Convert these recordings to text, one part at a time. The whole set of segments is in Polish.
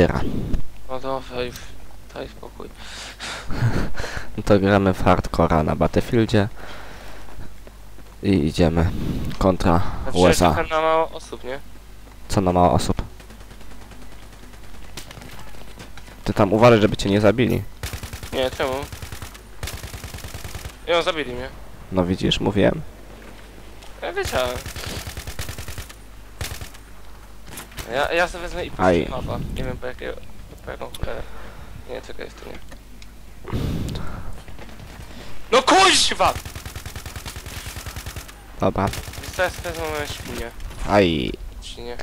giera. No to daj, daj spokój. No to gramy w hardcora na Battlefieldzie. I idziemy kontra USA. na mało osób, nie? Co na mało osób. Ty tam uważaj, żeby cię nie zabili. Nie, czemu? Ją zabili mnie. No widzisz, mówiłem. Ja wiedziałem. Ja, ja sobie wezmę i Aj. puszczę mapa. Nie wiem po jakiego, po jaką cholerę. Nie, czekaj, jest to nie. No kuźwa! Dobra. Ja sobie wezmę moją świnię. Aj. Czy nie?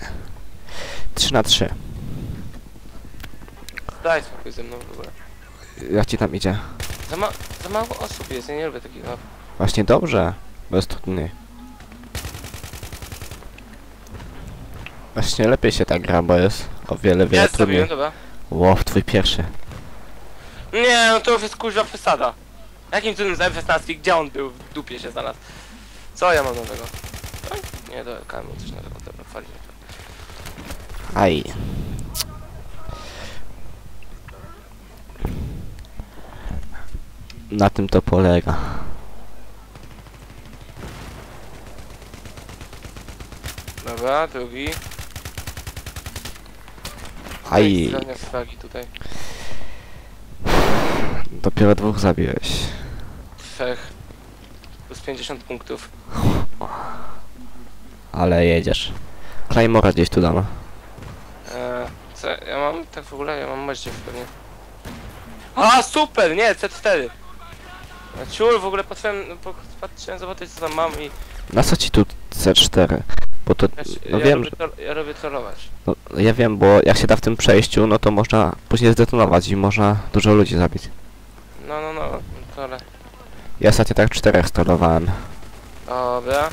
3 na 3. Daj spokój ze mną w ogóle. Jak ci tam idzie? Za, ma za mało osób jest, ja nie lubię takich map. Właśnie dobrze. Bez trudny. Właśnie lepiej się tak gra, bo jest o wiele, wiele Jest, trudniej. zrobiłem. Łow, twój pierwszy. Nie, no to już jest kuźwa przesada. Jakim cudem z F16, gdzie on był? W dupie się znalazł. Co ja mam nowego? Nie, do LKM coś nowego, dobra, fali. Aj. Na tym to polega. Dobra, drugi. Aj. Tutaj. Dopiero dwóch zabiłeś. Trzech. Plus 50 punktów. Ale jedziesz. Claymora gdzieś tu dam. Eee, co ja mam? Tak w ogóle? Ja mam moździerz pewnie. A, super! Nie, C4! A Ciul, w ogóle patrzyłem, po- patrzyłem zobaczyć co tam mam i... Na co ci tu C4? Bo to, no ja, wiem, robię, tro- ja robię trollować. no, ja wiem, bo jak się da w tym przejściu, no to można później zdetonować i można dużo ludzi zabić. No, no, no, trole. Ja ostatnio tak czterech sterowałem. Dobra.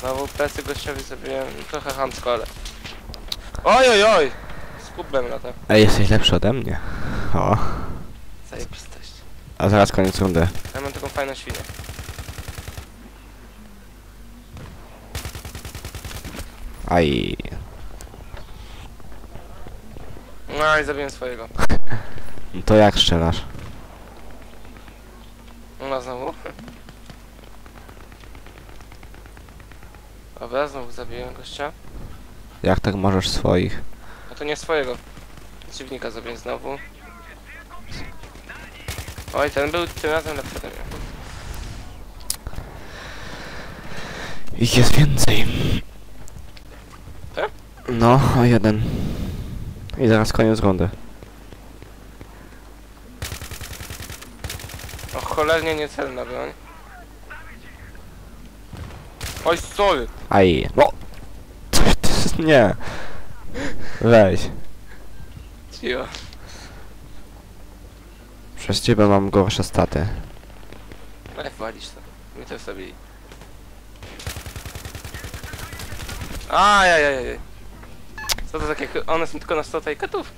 Znowu plecy gościowi zrobiłem trochę chamsko, ale... Oj, oj, oj! Z kubem lata. Ej, jesteś lepszy ode mnie. O, Zajebistość. a zaraz koniec rundy. Ja mam taką fajną świnię. Aj. No i zabiłem swojego. No to jak strzelasz? No znowu. Dobra, znowu zabiłem gościa. Jak tak możesz swoich? A to nie swojego. Przeciwnika zabiłem znowu. Oj, ten był tym razem lepszy ode mnie. Ich jest więcej. No, o jeden. I zaraz koniec rundy. O, cholernie niecelna broń. Oj, sorry! Aj. No! Coś ty... Nie. Weź. Cicho. Przez ciebie mam gorsze staty. Ale walisz to. My też zabili. Ajajajaj. Co to takie... One są tylko na 100 katów?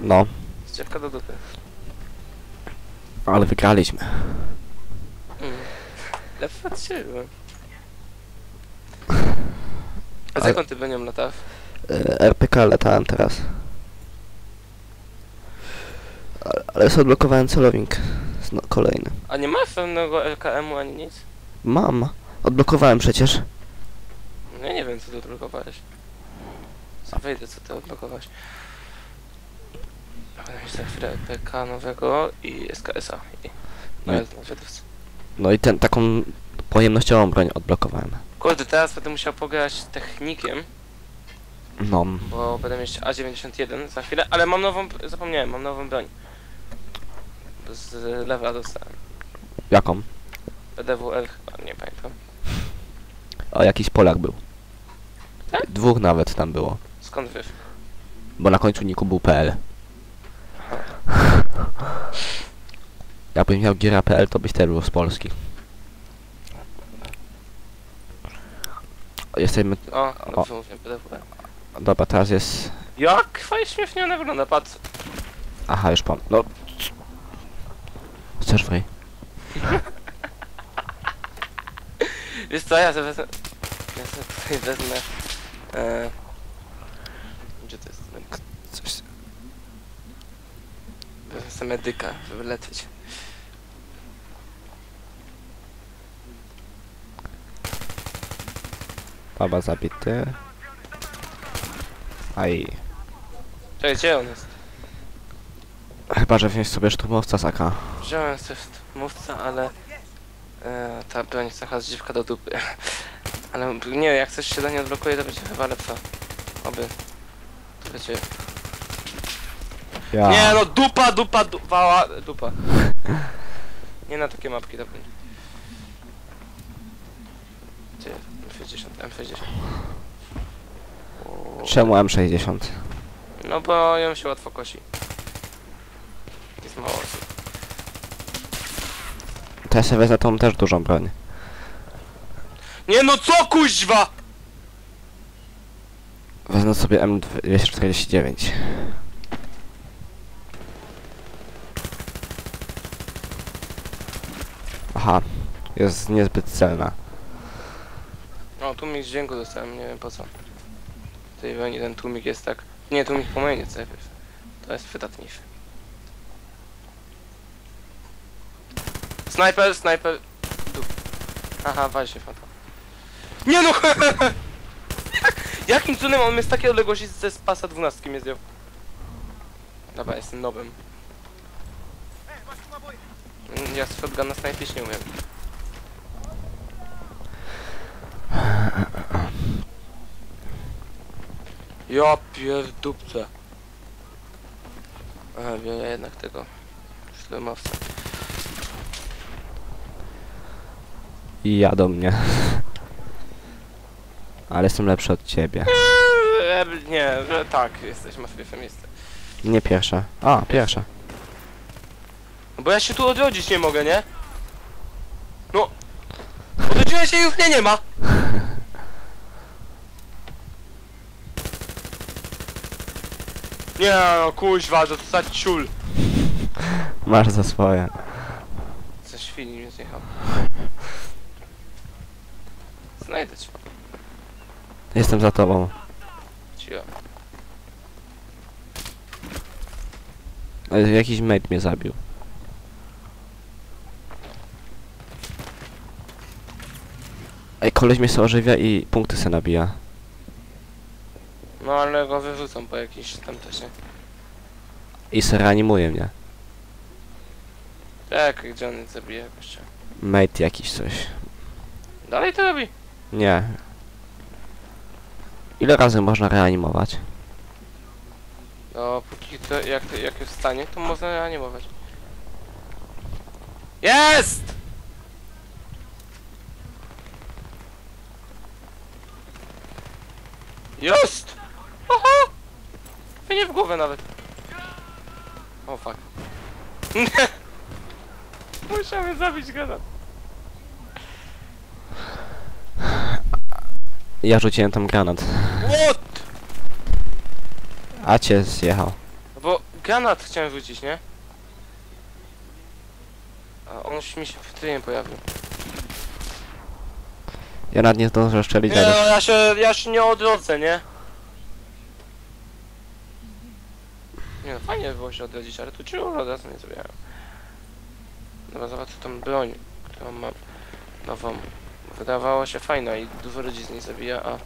No, Ściewka do dupy. ale wygraliśmy. Mm. Byłem. A z Ale- jaką ty będziesz latał? E, RPK latałem teraz. Ale, ale sobie odblokowałem celownik. No, kolejny. A nie masz pełnego LKM-u ani nic? Mam. Odblokowałem przecież. No ja nie wiem co ty odblokowałeś. Co wejdę co ty odblokowałeś. Będę mieć za chwilę PK nowego i SKS-a. I... No Wiedowcu. No i ten, taką pojemnościową broń odblokowałem. Kurde, teraz będę musiał pograć technikiem, No, bo będę mieć A91 za chwilę, ale mam nową, zapomniałem, mam nową broń. Z lewa dostałem. jaką? PDWL chyba, nie pamiętam. O, jakiś Polak był. Tak? Dwóch nawet tam było. Skąd wiesz? Bo na końcu niku był PL. Jakbyś miał giera PL, to byś też był z Polski. Jesteśmy... O, dobrze mówię, PDWL. Dobra, teraz jest... Jak fajnie śmiesznie ona wygląda, patrz. Aha, już pan. No... Chcesz wej? Wiesz co, ja sobie wezmę... Ja sobie tutaj wezmę... E... Gdzie to jest? Coś... sobie medyka, żeby lecieć. Baba zabity. Aj. Czekaj, gdzie on jest? Chyba, że wziąć sobie szturmowca z AK. Wziąłem sobie mówca, ale... E, ta broń jest taka dziwka do dupy. ale nie, jak coś się do niej odblokuje, to będzie chyba lepsza. Oby. Ja. Nie no, dupa, dupa, dupa, dupa. Nie na takie mapki to będzie. Gdzie jest? M60, M60. O, Czemu M60? No bo ją się łatwo kosi. Jest mało osób. To ja sobie wezmę tą też dużą broń. Nie no co kuźwa! Wezmę sobie M249. Aha, jest niezbyt celna. O, tłumik dźwięku dostałem, nie wiem po co. Tej broni ten tłumik jest tak... Nie, tłumik po mojej To jest wydatniejszy. Snajper, snajper... Tu. Aha, się fata. Nie no! Jak, jakim cudem on mnie z takiej odległości ze z pasa 12 mnie zdjął? Dobra, jestem nowym. Mm, Ja z shotguna snajpić nie umiem. Ja pierdupce. Aha, biorę jednak tego szlemowca. I ja do mnie. Ale jestem lepszy od ciebie. Eee, nie, że tak, jesteś, masz pierwsze miejsce. Nie pierwsze. A, pierwsze. No bo ja się tu odrodzić nie mogę, nie? No! Odrodziłem się i już mnie nie ma! Nie no, kuźwa, że to za ciul. Masz za swoje. Ze świni mnie zjechał. Znajdę cię. Jestem za tobą. Cio. Ale Jakiś mate mnie zabił. Ej, koleś mnie se ożywia i punkty se nabija. No ale go wyrzucą po jakiś tam nie? I se reanimuje mnie. Tak, gdzie on zabije gościa. Mate jakiś coś. Dalej to robi. Nie. Ile razy można reanimować? No, póki to, jak, jak jest w stanie, to można reanimować. Jest! Jest! Oho! Nie w głowę nawet. O fuck. Musiałem zabić granat. Ja rzuciłem tam granat. What? A cię zjechał. No bo granat chciałem rzucić, nie? A on już mi się w tyłem pojawił. Ja nad nie zdążę szczelić, Nie, no ja się, ja się nie odrodzę, nie? Nie no, fajnie by było się odrodzić, ale tu czego od razu nie zrobiłem. Dobra, zobaczę tą broń, którą mam nową. Wydawała się fajna i dużo ludzi z niej zabija, a...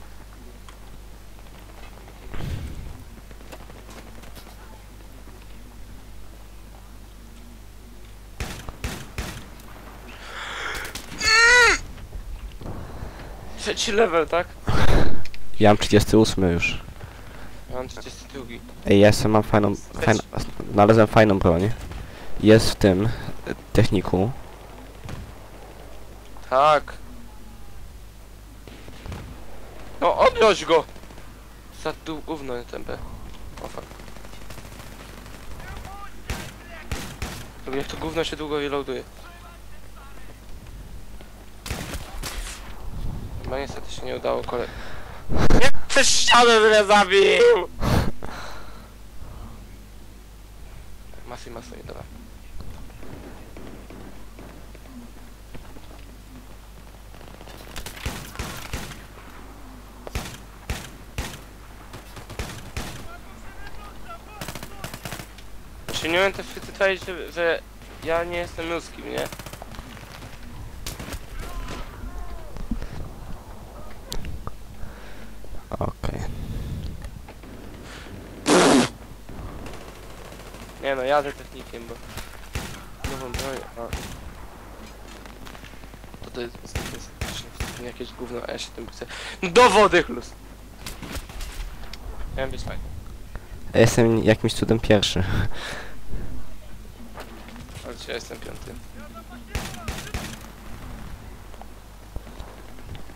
Trzeci level, tak? Ja mam 38 już. Ja mam 32. Ej, ja jestem, mam fajną... fajną znalazłem fajną broń. Jest w tym... techniku. Tak. No odnoś go! Za tu gówno tempę. O fuck. Jak to gówno się długo reloaduje. Chyba niestety się nie udało kole... Nie przez ścianę mnie zabił! Masy, masy, dobra. Umiem też że, że ja nie jestem ludzkim, nie? Okej. Nie no, jadę technikiem, bo... Nową broń, a... To jest... To jest jakieś gówno, a ja się tym chcę... No do wody, chlus! Miałem być fajny. Ja Jestem jakimś cudem pierwszy. Ale dzisiaj jestem piąty.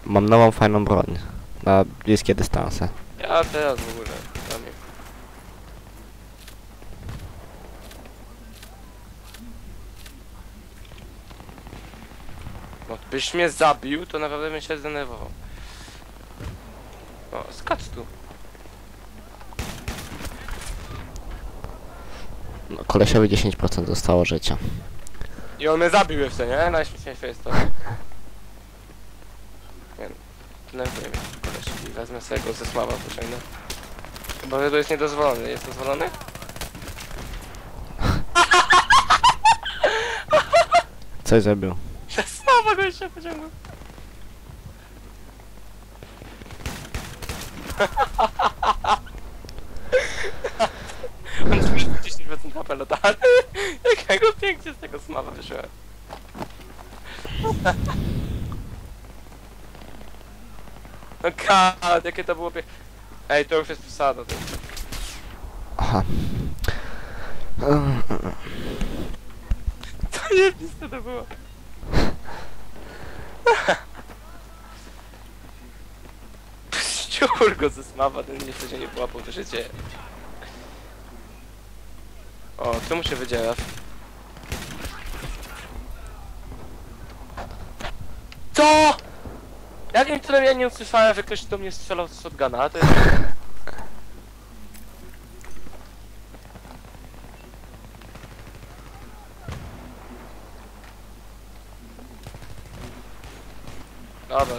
Mam nową fajną broń. Na bliskie dystanse. Ja teraz w ogóle, dla mnie. No, byś mnie zabił, to naprawdę bym się zdenerwował. O, skacz tu. No, kolesiowi 10% zostało życia. I on mnie zabił jeszcze, nie? Najśmieszniejsze jest to. Nie no, koleś. Wezmę sobie go ze sława, pociągnę. Chyba, że to jest niedozwolony. Jest dozwolony? Coś zrobił. Ze sława go jeszcze pociągnął. On już 10% HP lata. Jakiego pięknie z tego smawa wyszłem. No god, jakie to było pie... Ej, to już jest przesada. To jest... Aha. Zajebiste to było. Ściur go ze smawa, ten jeszcze się nie połapał, to się dzieje. O, tu mu się wydziela. Co? Jakim cudem ja nie usłyszałem, że ktoś do mnie strzelał z shotguna, to jest... Dobra,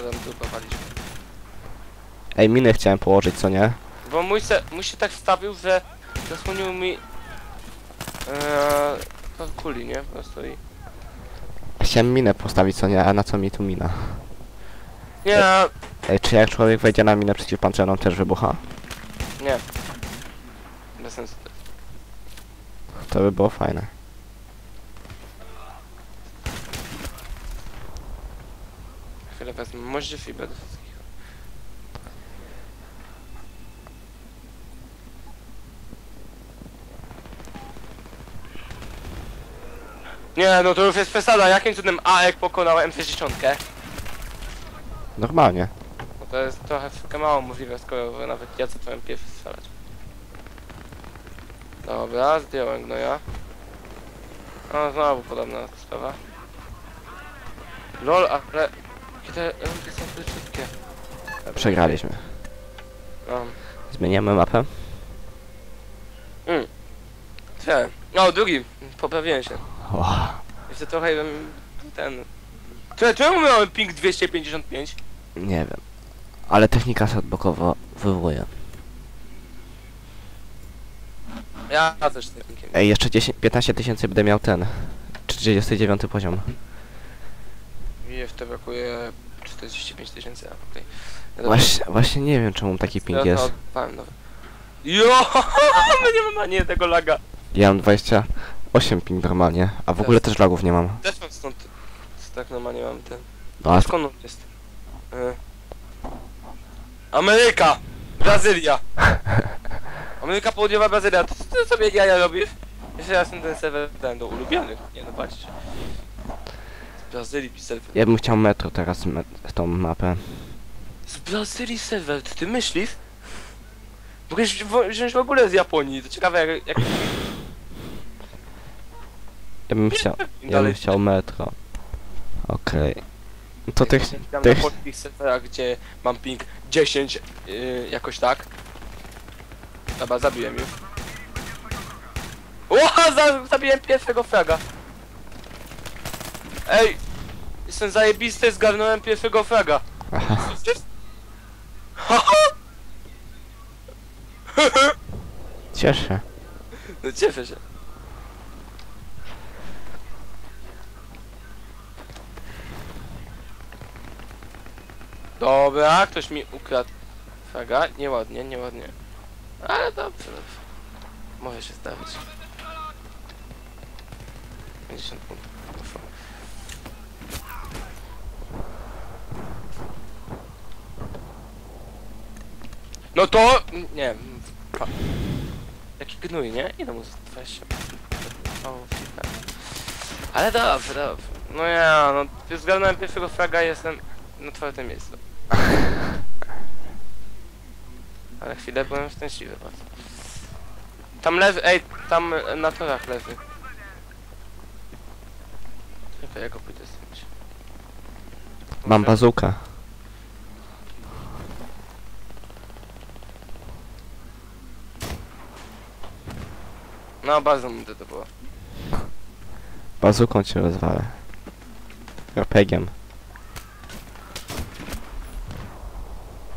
tam. Ej, minę chciałem położyć, co nie? Bo mój se, mój się tak wstawił, że zasłonił mi... Eee, to kuli, nie? Po prostu i... Chciałem minę postawić, co nie? A na co mi tu mina? Nie, Ej, czy jak człowiek wejdzie na minę przeciwpancerną też wybucha? nie. Bez sensu. To by było fajne. Chwilę wezmę. Może fibę do wszystkich. Nie, no to już jest przesada. Jakim cudem AEK pokonał M60? Normalnie. No to jest trochę mało możliwe, skoro nawet ja co powiem pierwszy strzelać. Dobra, zdjąłem gnoja. No znowu podobna sprawa. LOL, ale... Kiedy ręki są szybkie. Przegraliśmy. No. Zmieniamy mapę? Cze. No, drugi. Poprawiłem się. Wow. Jeszcze trochę bym... ten... Cze, czemu miałem ping 255? Nie wiem. Ale technika się odblokowo wywołuje. Ja też technikiem. Ej, jeszcze 10, 15 tysięcy będę miał ten. 39 poziom. Mi jeszcze brakuje 45 tysięcy, a okej. Właśnie, właśnie nie wiem czemu taki ping jest. odpałem nowy. Jo! My nie mamy ani jednego laga. Ja mam 28 ping normalnie, a w ogóle też lagów nie mam. Też mam stąd. Tak normalnie mam ten. No a Skąd on jest? Y. Ameryka! Brazylia! Ameryka Południowa, Brazylia. To ty sobie jaja robisz? Jeszcze raz ten serwer ten do ulubionych. Nie no patrzcie. Z Brazylii serwer. ja bym chciał metro teraz, met, tą mapę. Z Brazylii serwer, ty, ty myślisz? Mogę wziąć w ogóle z Japonii, to ciekawe jak... jak Ja bym chciał, ja bym dalej chciał metro. Okej. To tych, tych, na polskich serwerach, gdzie mam ping 10, yy, jakoś tak. Dobra, zabiłem już. Ła, za, zabiłem pierwszego fraga. Ej, jestem zajebisty, zgarnąłem pierwszego fraga. aha, Słyszysz? Haha! cieszę. No cieszę się. Dobra, ktoś mi ukradł fraga. Nieładnie, nieładnie. Ale dobrze, dobrze. Może się zdarzyć. 50 punktów. No to... Nie. pa- Jaki gnój, nie? Ile mu zostało? 20. O. Ale dobrze, dobrze. No ja, no względem pierwszego fraga jestem na czwartym miejscu. Ale chwilę byłem szczęśliwy bardzo. Tam leży, ej, tam na torach leży. Czekaj, ja go pójdę zdjąć. Mam bazukę. No, bardzo mu to było. Bazuką cię rozwalę. Rapegiem.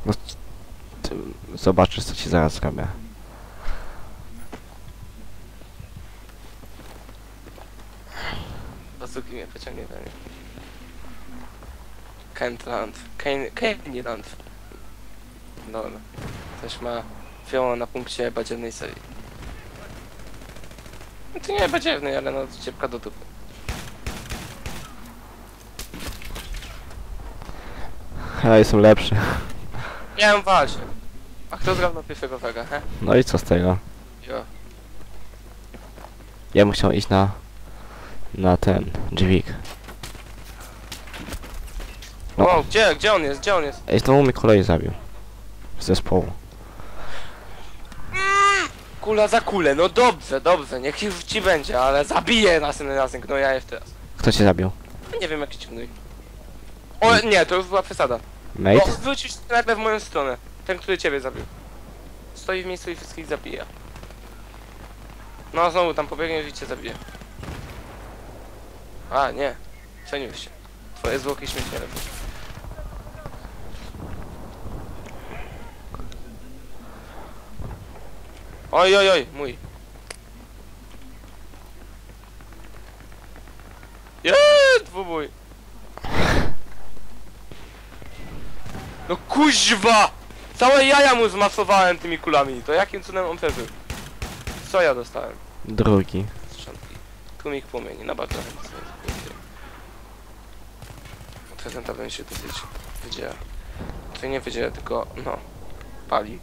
No, c- ty zobaczysz co ci zaraz zrobię. Bazuki mnie pociągnie do mnie. Kentland. Kane, Kaneland. Dobra. Ktoś ma fioła na punkcie badziewnej serii. No to nie badziewnej, ale no ciepka do dupy. Ja jestem lepszy. Miałem walcie. A kto zgrał na pierwszego wega, he? No i co z tego? Jo. Ja musiał iść na... Na ten... dźwig. No. O, gdzie, gdzie on jest, gdzie on jest? Ej, znowu mi kolej zabił. Z zespołu. Kula za kulę, no dobrze, dobrze, niech już ci będzie, ale zabiję następnym razem, no ja jeszcze raz. Kto cię zabił? Nie wiem jaki ci gnój. O nie, to już była przesada. No, Mate? wrócił się najpierw w moją stronę. Ten, który ciebie zabił. Stoi w miejscu i wszystkich zabija. No znowu tam pobiegnie i cię zabije. A, nie. Przeniósł się. Twoje zwłoki śmieci lepiej. Oj, oj, oj, mój. Jeee, dwubój. No kuźwa! Całe jaja mu zmasowałem tymi kulami. To jakim cudem on przeżył? Co ja dostałem? Drugi. Strzątki. Tłumik płomieni. No bardzo chętnie. Prezenta bym się dosyć wydziela. To nie wydziela, tylko no. Pali.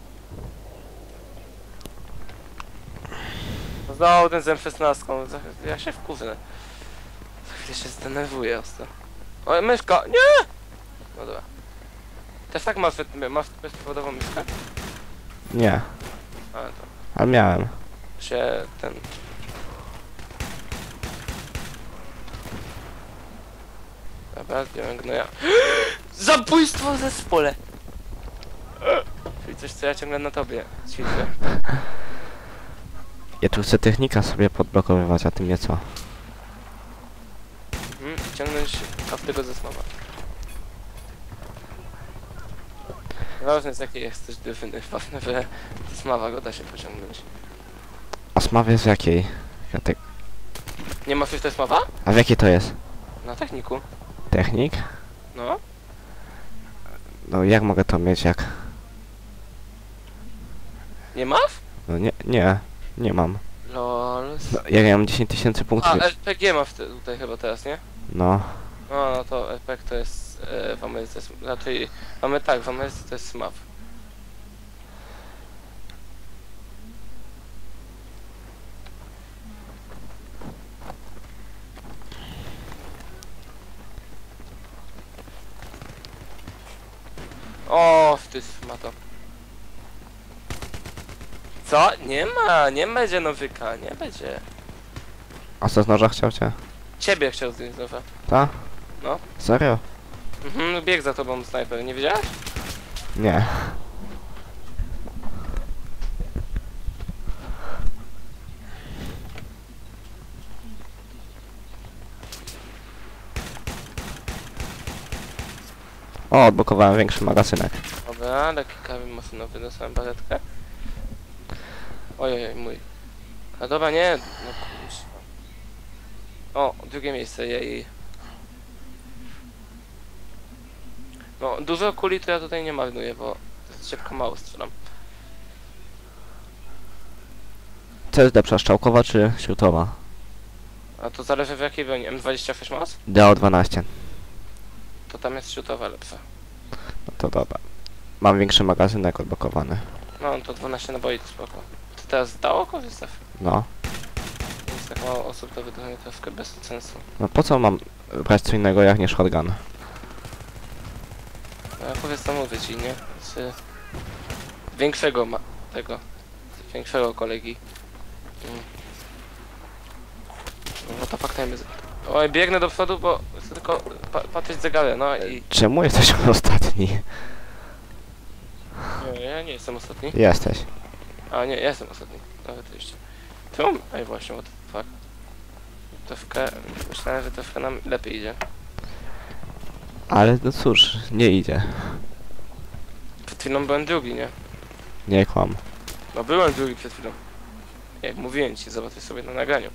Znowu ten zem 16. Za- Ja się wkurzę. Za chwilę się zdenerwuję ostro. O, myszka! Nie! No dobra. Też tak masz, masz bezpowodową myszkę? Nie. Ale to Ale miałem. się ten... Dobra, zdjąłem gnoja. Zabójstwo w zespole! Czyli coś, co ja ciągle na tobie ćwiczę. Ja tu chcę technika sobie podblokowywać, a ty mnie co? Mhm, ciągnąć każdego ze. Ważne z jakiej jesteś dyfyny, ważne, że smawa go da się pociągnąć. A smawy z jakiej? Ja te... Nie masz już tej smawa? A w jakiej to jest? Na techniku. Technik? No. No jak mogę to mieć jak? Nie masz? No nie, nie. Nie mam. Lol. No, jak ja mam 10 tysięcy A, punktów. RPG masz te- tutaj chyba teraz, nie? No. No, no to RPG to jest e, w Ameryce, znaczy mamy tak, w Ameryce to jest SMAP. O, ty to. Co? Nie ma, nie będzie nowyka, nie będzie. A co z noża chciał cię? Ciebie chciał zdjąć nowe. Ta? No. Serio? Mhm, bieg za tobą snajper, nie wiedziałeś? Nie. O, odblokowałem większy magazynek. Dobra, lekki kamień maszynowy, dostałem baletkę. Ojej, mój. A dobra, nie, no kurwa. O, drugie miejsce, jej. No, dużo kuli to ja tutaj nie marnuję, bo szybko mało strzelam. Co jest lepsza, strzałkowa czy śrutowa? A to zależy w jakiej broni. M26 masz? DO12. To tam jest śrutowa lepsza. No to dobra. Mam większy magazynek odblokowany. No, to 12 naboi to spoko. To teraz zdało korzystasz? No. Więc tak mało osób to wydaje troszkę bez sensu. No po co mam brać co innego jak nie shotgun? No, ja powiedz to mówię ci, nie? Z większego ma tego. Z większego kolegi. Mm. No to faktajmy. Oj, biegnę do przodu, bo chcę tylko pa patrzeć zegarę, no i... Czemu jesteś ostatni? Nie, ja nie jestem ostatni. Jesteś. A nie, ja jestem ostatni. Nawet jeszcze. Czemu? Ej właśnie, what the fuck. Troszkę, myślałem, że troszkę nam lepiej idzie. Ale no cóż, nie idzie. Przed chwilą byłem drugi, nie? Nie kłam. No byłem drugi przed chwilą. Jak mówiłem ci, zobaczysz sobie na nagraniu.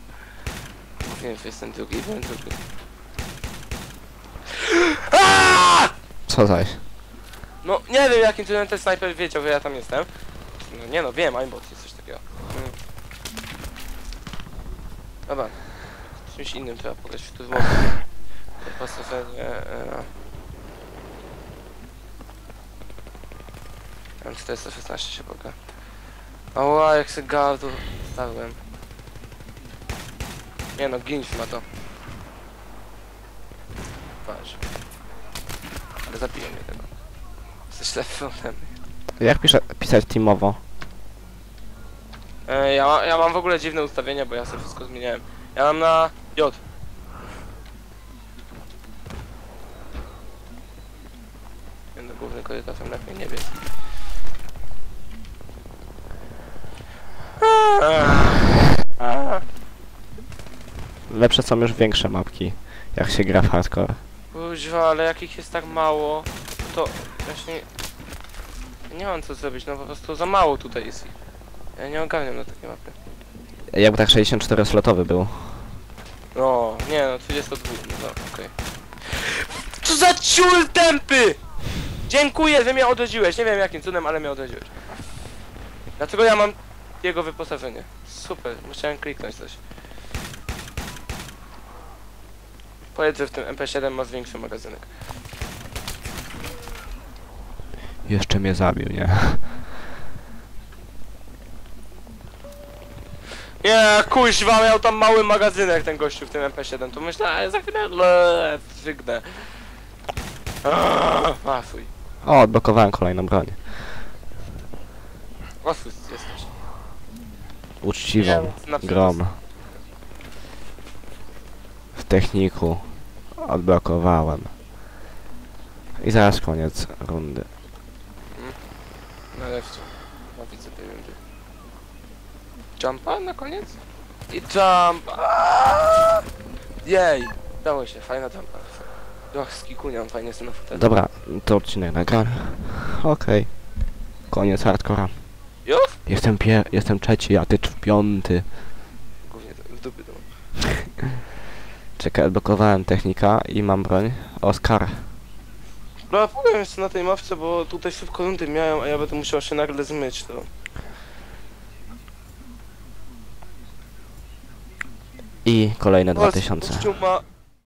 Mówiłem, że jestem drugi i byłem drugi. Aaaa! Co zaś? No nie wiem jakim cudem ten snajper wiedział, że ja tam jestem. No nie no, wiem, aimbot jest coś takiego. Mm. Dobra. Czymś innym trzeba pograć w turbo. Po prostu, że nie... E... M416 się poka. Ała, jak se gardło stałem. Nie no, ginć ma to. Patrz. Ale zabiję mnie tego. Jesteś lepszy ode mnie. Jak pisze, pisać teamowo? E, ja, ma, ja mam w ogóle dziwne ustawienia, bo ja sobie wszystko zmieniałem. Ja mam na J. Będę główny korytarzem lepiej nie wiem. Lepsze są już większe mapki. Jak się gra w hardcore. Kuźwa, ale jakich jest tak mało, to właśnie nie mam co zrobić, no po prostu za mało tutaj jest ich. Ja nie ogarniam na takie mapy. Jakby tak 64 slotowy był. No, nie no, 32, no okej. Co za ciul tępy! Dziękuję, że mnie odrodziłeś, nie wiem jakim cudem, ale mnie odrodziłeś. Dlaczego ja mam jego wyposażenie? Super, musiałem kliknąć coś. Powiedz, że w tym MP7 masz większy magazynek. Jeszcze mnie zabił, nie? Nie, kuźwa, miał tam mały magazynek ten gościu w tym MP7, to myślałem, za chwilę le, wygnę. Aaaa, A, fuj. O, odblokowałem kolejną broń. Oszust jesteś. Uczciwą. Na przykład- Grom. Techniku. Odblokowałem. I zaraz koniec rundy. Nareszcie. No widzę tej rundy. Jumpa na koniec? I jump! Aaaa! Jej! Dało się, fajna jumpa. Och, z kikunią, fajnie jestem na fotelu. Dobra, to odcinek nagrany. Okej. Koniec hardcora. Już? Jestem pier... jestem trzeci, a ty piąty. Głównie w dupy to. Czekaj, odblokowałem technika i mam broń. Oskar. No powiem jeszcze na tej mawce, bo tutaj szybko rundy miałem, a ja będę musiał się nagle zmyć to. I kolejne Chodź, 2000. Kościół ma